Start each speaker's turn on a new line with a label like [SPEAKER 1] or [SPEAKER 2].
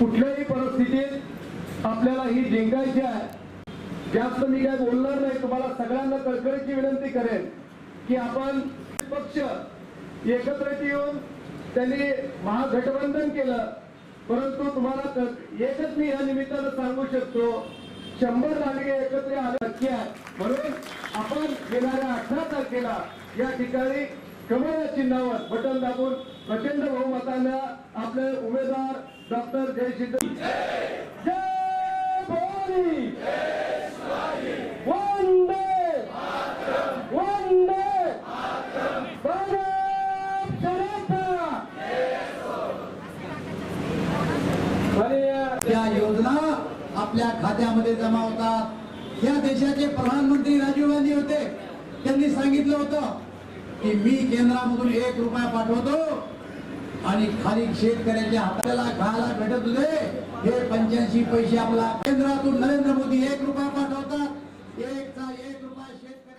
[SPEAKER 1] कुठल्याही परिस्थितीत आपल्याला ही जिंकायची आहे. जास्त मी काय बोलणार नाही तुम्हाला सगळ्यांना कळकळीची विनंती करेन की आपण पक्ष एकत्रित येऊन त्यांनी महागठबंधन केलं. परंतु तुम्हाला एकच मी या निमित्तानं सांगू शकतो शंभर नागरिक एकत्र आले नक्की आहे. म्हणून आपण येणाऱ्या अठरा तारखेला या ठिकाणी कमळ चिन्हावर बटन दाबून प्रचंड बहुमतानं आपले उमेदवार डॉक्टर जयसिद्ध जय भवानी! वंदे! वंदे!
[SPEAKER 2] त्या योजना आपल्या खात्यामध्ये जमा होतात. या देशाचे प्रधानमंत्री राजीव गांधी होते. त्यांनी सांगितलं होतं की मी केंद्रामधून एक रुपया पाठवतो आणि खाली शेतकऱ्याच्या हाताला खायला भेटत होते. हे पंच्याऐंशी पैसे आपला केंद्रातून नरेंद्र मोदी एक रुपया पाठवतात. एकचा एक रुपया शेतकरी